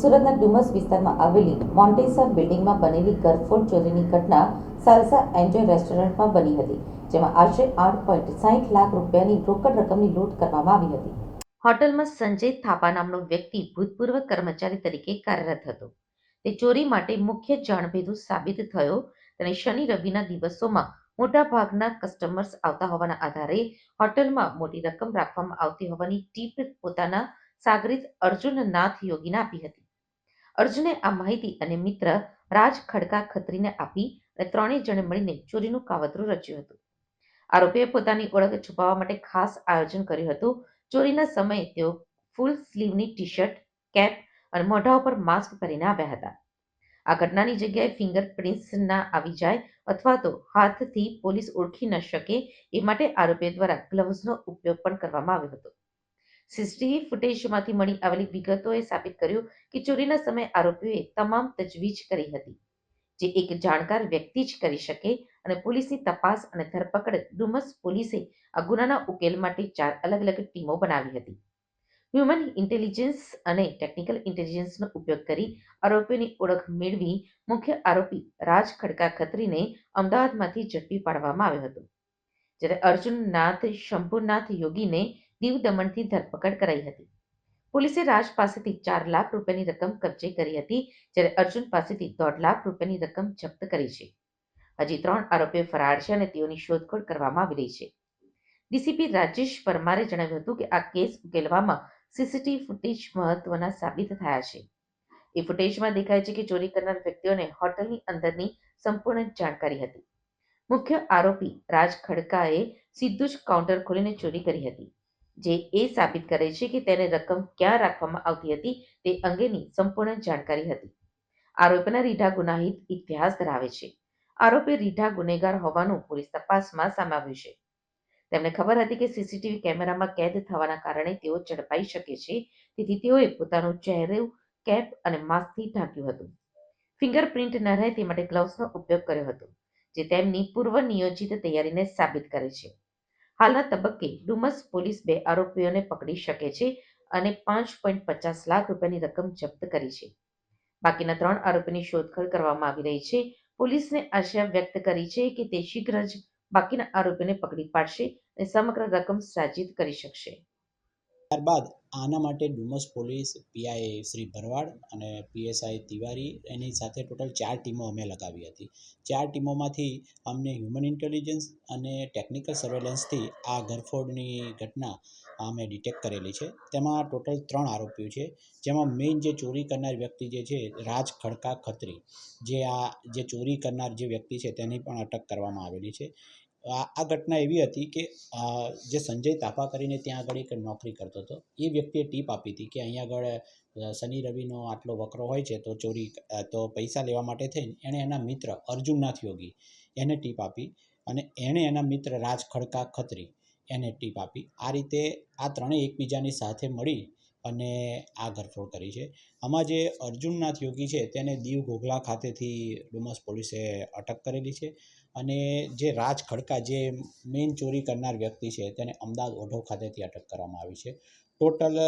સુરતના ડુમસ વિસ્તારમાં આવેલી મોન્ટેસર બિલ્ડિંગમાં બનેલી ગરફોડ ચોરીની ઘટના સાલસા એન્જોય રેસ્ટોરન્ટમાં બની હતી, જેમાં આશરે આઠ પોઈન્ટ સાહીઠ લાખ રૂપિયાની રોકડ રકમની લૂંટ કરવામાં આવી હતી. હોટલમાં સંજય થાપા નામનો વ્યક્તિ ભૂતપૂર્વ કર્મચારી તરીકે કાર્યરત હતો. તે ચોરી માટે મુખ્ય જાણભેદુ સાબિત થયો. અને શનિ રવિના દિવસોમાં મોટાભાગના કસ્ટમર્સ આવતા હોવાના આધારે હોટલમાં મોટી રકમ રાખવામાં આવતી હોવાની ટીપ પોતાના સાગરિત અર્જુન નાથ યોગીને આપી હતી. અર્જુને આ માહિતી અને મિત્ર રાજ ખડકા ખત્રીને આપી અને ત્રણેય જણે મળીને ચોરીનું કાવતરું રચ્યું હતું. આરોપીએ પોતાની ઓળખ છુપાવવા માટે ખાસ આયોજન કર્યું હતું. ચોરીના સમયે તેઓ ફૂલ સ્લીવની ટી શર્ટ કેપ અને મોઢા ઉપર માસ્ક પહેરીને આવ્યા હતા. આ ઘટનાની જગ્યાએ ફિંગરપ્રિન્ટ્સ ના આવી જાય અથવા તો હાથથી પોલીસ ઓળખી ન શકે એ માટે આરોપીઓ દ્વારા ગ્લવ્સનો ઉપયોગ પણ કરવામાં આવ્યો હતો. સીસીટીવી ફૂટેજમાંથી મળી આવેલી વિગતોએ સાબિત કર્યું કે ચોરીના સમયે આરોપીઓએ તમામ તજવીજ કરી હતી, જે એક જાણકાર વ્યક્તિ જ કરી શકે અને પોલીસની તપાસ અને ધરપકડ ડુમસ પોલીસે આ ગુનાના ઉકેલ માટે ચાર અલગ અલગ ટીમો બનાવી હતી. હ્યુમન ઇન્ટેલિજન્સ અને ટેકનિકલ ઇન્ટેલિજન્સનો ઉપયોગ કરી આરોપીઓની ઓળખ મેળવી મુખ્ય આરોપી રાજ ખડકા ખત્રીને અમદાવાદમાંથી ઝડપી પાડવામાં આવ્યો હતો. જ્યારે અર્જુન નાથ શંભુનાથ યોગીને દીવ દમણથી ધરપકડ કરાઈ હતી. પોલીસે રાજ પાસેથી ચાર લાખ રૂપિયાની રકમ કબજે કરી હતી, જ્યારે અર્જુન પાસેથી દોઢ લાખ રૂપિયાની રકમ જપ્ત કરી છે. હજી ત્રણ આરોપીઓ ફરાર છે અને તેઓની શોધખોળ કરવામાં આવી રહી છે. ડીસીપી રાજેશ પરમારે જણાવ્યું હતું કે આ કેસ ઉકેલવામાં સીસીટીવી ફૂટેજ મહત્વના સાબિત થયા છે. એ ફૂટેજમાં દેખાય છે કે ચોરી કરનાર વ્યક્તિઓને હોટલની અંદરની સંપૂર્ણ જાણકારી હતી. મુખ્ય આરોપી રાજ ખડકાએ સીધું જ કાઉન્ટર ખોલીને ચોરી કરી હતી. જે એ સાબિત કરે છે કે તેને રકમ ક્યાં રાખવામાં આવતી હતી તે અંગેની સંપૂર્ણ જાણકારી હતી. આરોપીના રીઢા ગુનાહિત ઇતિહાસ ધરાવે છે. આરોપી રીઢા ગુનેગાર હોવાનું પોલીસ તપાસમાં સામે છે. તેમને ખબર હતી કે સીસીટીવી કેમેરામાં કેદ થવાના કારણે તેઓ ઝડપાઈ શકે છે, તેથી તેઓએ પોતાનું ચહેરું, કેપ અને માસ્કથી ઢાંક્યું હતું. ફિંગરપ્રિન્ટ ન રહે તે માટે ગ્લવ્સનો ઉપયોગ કર્યો હતો, જે તેમની પૂર્વ નિયોજિત તૈયારીને સાબિત કરે છે. હાલના તબક્કે ડુમસ પોલીસ બે આરોપીઓને પકડી શકે છે અને પાંચ પોઈન્ટ પચાસ લાખ રૂપિયાની રકમ જપ્ત કરી છે. બાકીના ત્રણ આરોપીની શોધખોળ કરવામાં આવી રહી છે. પોલીસને આશા વ્યક્ત કરી છે કે તે શીઘ્ર જ બાકીના આરોપીને પકડી પાડશે અને સમગ્ર રકમ સાજીદ કરી શકશે. ત્યારબાદ આના માટે ડુમસ પોલીસ, પીઆઈ શ્રી ભરવાડ અને પીએસઆઈ તિવારી એની સાથે ટોટલ ચાર ટીમો અમે લગાવી હતી. ચાર ટીમોમાંથી અમને હ્યુમન ઇન્ટેલિજન્સ અને ટેકનિકલ સર્વેલન્સથી આ ઘરફોડની ઘટના અમે ડિટેક્ટ કરેલી છે. તેમાં ટોટલ ત્રણ આરોપીઓ છે, જેમાં મેઇન જે ચોરી કરનાર વ્યક્તિ જે છે, રાજ ખડકા ખત્રી, જે આ જે ચોરી કરનાર જે વ્યક્તિ છે, તેની પણ અટક કરવામાં આવેલી છે. આ ઘટના એવી હતી કે જે સંજય તાપા કરીને ત્યાં આગળ એક નોકરી કરતો હતો, એ વ્યક્તિએ ટીપ આપી હતી કે અહીંયા આગળ શનિ રવિનો આટલો વકરો હોય છે તો ચોરી તો પૈસા લેવા માટે થઈને એણે એના મિત્ર અર્જુનનાથ યોગી એને ટીપ આપી અને એણે એના મિત્ર રાજ ખડકા ખત્રી એને ટીપ આપી. આ રીતે આ ત્રણેય એકબીજાની સાથે મળી અને આ ધરપકડ કરી છે. આમાં જે અર્જુનનાથ યોગી છે તેને દીવ ઘોઘલા ખાતેથી ડુમસ પોલીસે અટક કરેલી છે અને જે રાજ ખડકા જે મેઇન ચોરી કરનાર વ્યક્તિ છે તેને અમદાવાદ ઓઢવ ખાતેથી અટક કરવામાં આવી છે. ટોટલ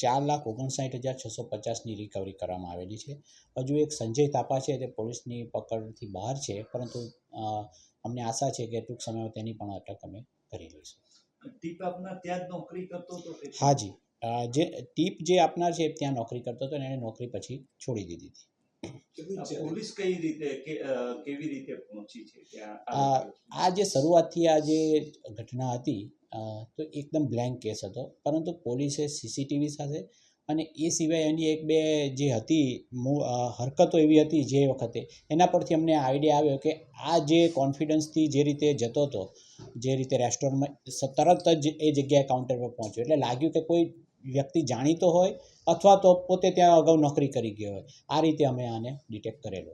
ચાર લાખ ઓગણસાઠ હજાર છસો પચાસની રિકવરી કરવામાં આવેલી છે. હજુ એક સંજય તાપા છે તે પોલીસની પકડથી બહાર છે પરંતુ અમને આશા છે કે ટૂંક સમયમાં તેની પણ અટક અમે કરી લઈશું. હાજી જે ટીપ જે આપનાર છે ત્યાં નોકરી કરતો હતો અને એણે નોકરી પછી છોડી દીધી હતી. પોલીસ કઈ રીતે કેવી રીતે પહોંચી છે? આ આ જે શરૂઆતથી આ જે ઘટના હતી તો એકદમ બ્લેન્ક કેસ હતો. પરંતુ પોલીસે સીસીટીવી સાથે અને એ સિવાય એની એક બે જે હતી હરકતો એવી હતી જે વખતે, એના પરથી અમને આઈડિયા આવ્યો કે આ જે કોન્ફિડન્સથી જે રીતે જતો હતો, જે રીતે રેસ્ટોરન્ટમાં, તરત જ એ જગ્યાએ કાઉન્ટર પર પહોંચ્યો. એટલે લાગ્યું કે કોઈ વ્યક્તિ જાણીતો હોય અથવા તો પોતે ત્યાં અગાઉ નોકરી કરી ગયો હોય. આ રીતે અમે આને ડિટેક્ટ કરેલો.